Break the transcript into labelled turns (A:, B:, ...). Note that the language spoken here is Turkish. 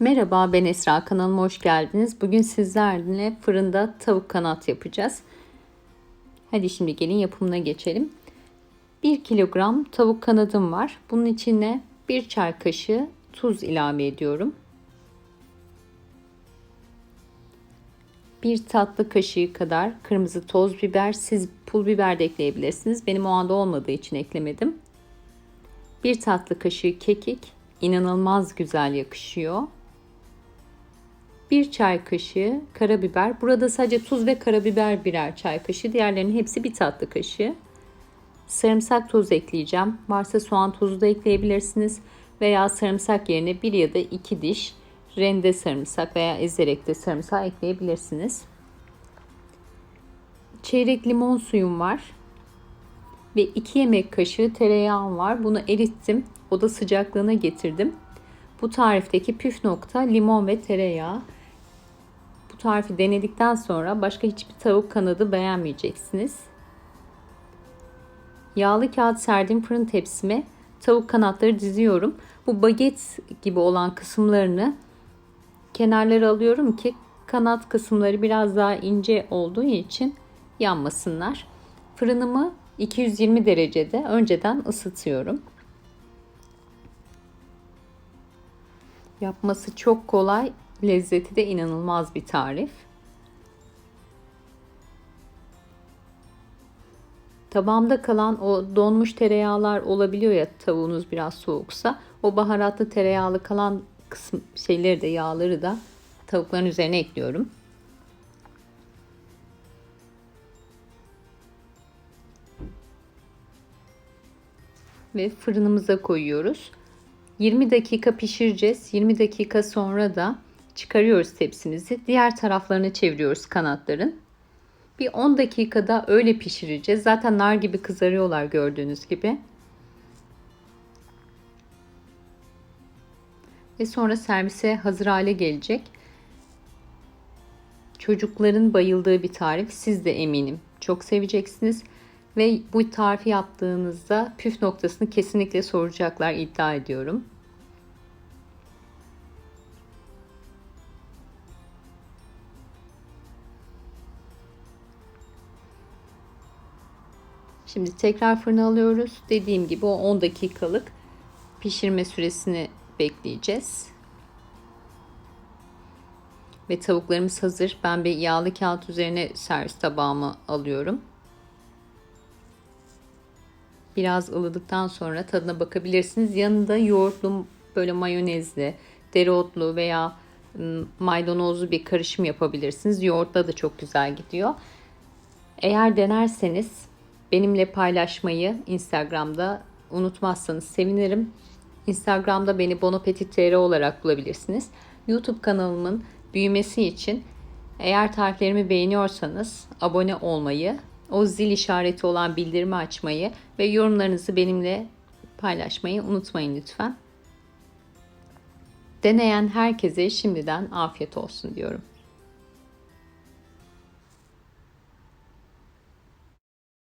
A: Merhaba ben Esra kanalıma hoş geldiniz. Bugün sizlerle fırında tavuk kanat yapacağız. Hadi şimdi gelin yapımına geçelim. 1 kilogram tavuk kanadım var. Bunun içine 1 çay kaşığı tuz ilave ediyorum. 1 tatlı kaşığı kadar kırmızı toz biber, siz pul biber de ekleyebilirsiniz. Benim o anda olmadığı için eklemedim. 1 tatlı kaşığı kekik inanılmaz güzel yakışıyor. 1 çay kaşığı karabiber. Burada sadece tuz ve karabiber birer çay kaşığı. Diğerlerinin hepsi bir tatlı kaşığı. Sarımsak tozu ekleyeceğim. Varsa soğan tozu da ekleyebilirsiniz. Veya sarımsak yerine bir ya da iki diş rende sarımsak veya ezerek de sarımsak ekleyebilirsiniz. Çeyrek limon suyum var. Ve 2 yemek kaşığı tereyağım var. Bunu erittim. Oda sıcaklığına getirdim. Bu tarifteki püf nokta limon ve tereyağı. Tarifi denedikten sonra başka hiçbir tavuk kanadı beğenmeyeceksiniz. Yağlı kağıt serdiğim fırın tepsime tavuk kanatları diziyorum. Bu baget gibi olan kısımlarını kenarlara alıyorum ki kanat kısımları biraz daha ince olduğu için yanmasınlar. Fırınımı 220 derecede önceden ısıtıyorum. Yapması çok kolay, lezzeti de inanılmaz bir tarif. Tabağımda kalan o donmuş tereyağlar olabiliyor ya tavuğunuz biraz soğuksa. O baharatlı tereyağlı kalan kısım şeyleri de yağları da tavukların üzerine ekliyorum. Ve fırınımıza koyuyoruz. 20 dakika pişireceğiz. 20 dakika sonra da çıkarıyoruz tepsimizi. Diğer taraflarını çeviriyoruz kanatların. Bir 10 dakikada öyle pişireceğiz. Zaten nar gibi kızarıyorlar gördüğünüz gibi. Ve sonra servise hazır hale gelecek. Çocukların bayıldığı bir tarif. Siz de eminim çok seveceksiniz. Ve bu tarifi yaptığınızda püf noktasını kesinlikle soracaklar iddia ediyorum. Şimdi tekrar fırına alıyoruz. Dediğim gibi o 10 dakikalık pişirme süresini bekleyeceğiz. Ve tavuklarımız hazır. Ben bir yağlı kağıt üzerine servis tabağımı alıyorum. Biraz ılıdıktan sonra tadına bakabilirsiniz. Yanında yoğurtlu böyle mayonezli, dereotlu veya maydanozlu bir karışım yapabilirsiniz. Yoğurtla da çok güzel gidiyor. Eğer denerseniz benimle paylaşmayı Instagram'da unutmazsanız sevinirim. Instagram'da beni bonopetit.tr olarak bulabilirsiniz. YouTube kanalımın büyümesi için eğer tariflerimi beğeniyorsanız abone olmayı, o zil işareti olan bildirimi açmayı ve yorumlarınızı benimle paylaşmayı unutmayın lütfen. Deneyen herkese şimdiden afiyet olsun diyorum.